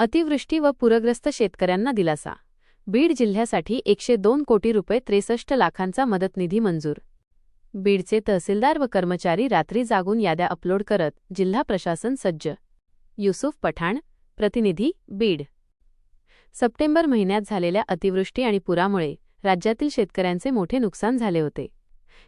अतिवृष्टी व पूरग्रस्त शेतकऱ्यांना दिलासा. बीड जिल्ह्यासाठी एकशे दोन कोटी रुपये त्रेसष्ट लाखांचा मदत निधी मंजूर. बीडचे तहसीलदार व कर्मचारी रात्री जागून याद्या अपलोड करत जिल्हा प्रशासन सज्ज. युसुफ पठाण प्रतिनिधी बीड. सप्टेंबर महिन्यात झालेल्या अतिवृष्टी आणि पुरामुळे राज्यातील शेतकऱ्यांचे मोठे नुकसान झाले होते.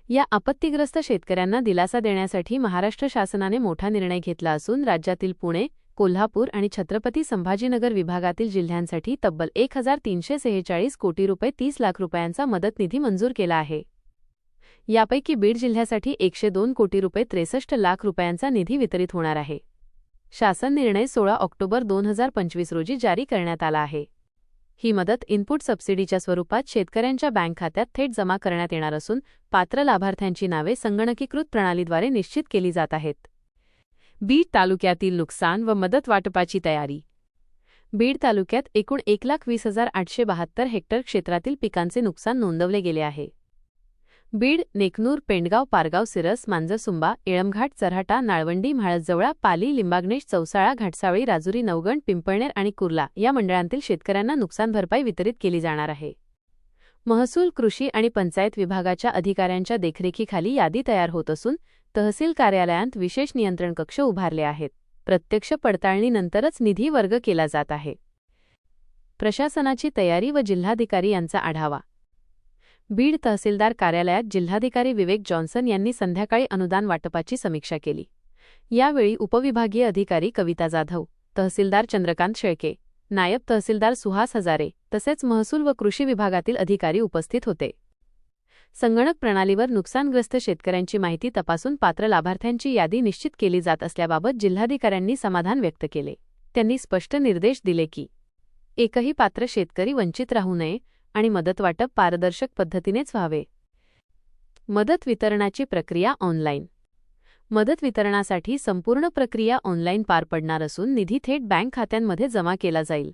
या आपत्तीग्रस्त शेतकऱ्यांना दिलासा देण्यासाठी महाराष्ट्र शासनाने मोठा निर्णय घेतला असून राज्यातील पुणे कोल्हापूर आणि छत्रपती संभाजीनगर विभागातील जिल्ह्यांसाठी तब्बल एक हजार तीनशे सेहेचाळीस कोटी रुपये तीस लाख रुपयांचा मदत निधी मंजूर केला आहे. यापैकी बीड जिल्ह्यासाठी एकशे दोन कोटी रुपये त्रेसष्ट लाख रुपयांचा निधी वितरित होणार आहे. शासन निर्णय सोळा ऑक्टोबर दोन हजार पंचवीस रोजी जारी करण्यात आला आहे. ही मदत इनपुट सबसिडीच्या स्वरूपात शेतकऱ्यांच्या बँक खात्यात थेट जमा करण्यात येणार असून पात्र लाभार्थ्यांची नावे संगणकीकृत प्रणालीद्वारे निश्चित केली जात आहेत. बीड तालुक्यातील नुकसान व मदत वाटपाची तयारी. बीड तालुक्यात एकूण एक लाख वीस हजार आठशे बहात्तर हेक्टर क्षेत्रातील पिकांचे नुकसान नोंदवले गेले आहे. बीड नेकनूर पेंडगाव पारगाव सिरस मांजरसुंबा येळमघाट चराटा नाळवंडी म्हाळजवळा पाली लिंबागणेश चौसाळा घाटसावळी राजुरी नवगण पिंपळनेर आणि कुर्ला या मंडळांतील शेतकऱ्यांना नुकसान भरपाई वितरित केली जाणार आहे. महसूल कृषी आणि पंचायत विभागाच्या अधिकाऱ्यांच्या देखरेखीखाली यादी तयार होत असून तहसील कार्यालयांत विशेष नियंत्रण कक्ष उभारले आहेत. प्रत्यक्ष पडताळणीनंतरच निधी वर्ग केला जात आहे. प्रशासनाची तयारी व जिल्हाधिकारी यांचा आढावा. बीड तहसीलदार कार्यालयात जिल्हाधिकारी विवेक जॉन्सन यांनी संध्याकाळी अनुदान वाटपाची समीक्षा केली. यावेळी उपविभागीय अधिकारी कविता जाधव तहसीलदार चंद्रकांत शेळके नायब तहसीलदार सुहास हजारे तसेच महसूल व कृषी विभागातील अधिकारी उपस्थित होते. संगणक प्रणालीवर नुकसानग्रस्त शेतकऱ्यांची माहिती तपासून पात्र लाभार्थ्यांची यादी निश्चित केली जात असल्याबाबत जिल्हाधिकाऱ्यांनी समाधान व्यक्त केले. त्यांनी स्पष्ट निर्देश दिले की एकही पात्र शेतकरी वंचित राहू नये आणि मदत वाटप पारदर्शक पद्धतीनेच व्हावे. मदत वितरणाची प्रक्रिया ऑनलाईन. मदत वितरणासाठी संपूर्ण प्रक्रिया ऑनलाईन पार पडणार असून निधी थेट बँक खात्यांमध्ये जमा केला जाईल.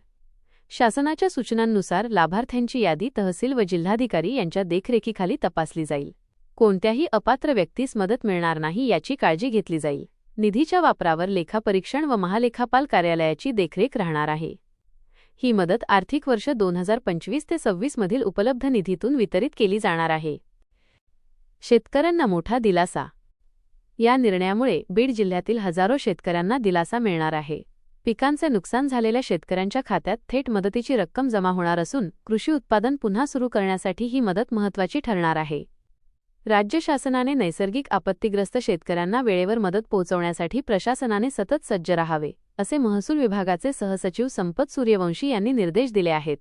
शासनाच्या सूचनांनुसार लाभार्थ्यांची यादी तहसील व जिल्हाधिकारी यांच्या देखरेखीखाली तपासली जाईल. कोणत्याही अपात्र व्यक्तीस मदत मिळणार नाही याची काळजी घेतली जाईल. निधीच्या वापरावर लेखापरीक्षण व महालेखापाल कार्यालयाची देखरेख राहणार आहे. ही मदत आर्थिक वर्ष दोन हजार पंचवीस ते सव्वीस मधील उपलब्ध निधीतून वितरित केली जाणार आहे. शेतकऱ्यांना मोठा दिलासा. या निर्णयामुळे बीड जिल्ह्यातील हजारो शेतकऱ्यांना दिलासा मिळणार आहे. पिकांचे नुकसान झालेल्या शेतकऱ्यांच्या खात्यात थेट मदतीची रक्कम जमा होणार असून कृषी उत्पादन पुन्हा सुरू करण्यासाठी ही मदत महत्त्वाची ठरणार आहे. राज्य शासनाने नैसर्गिक आपत्तीग्रस्त शेतकऱ्यांना वेळेवर मदत पोहोचवण्यासाठी प्रशासनाने सतत सज्ज राहावे असे महसूल विभागाचे सहसचिव संपत सूर्यवंशी यांनी निर्देश दिले आहेत.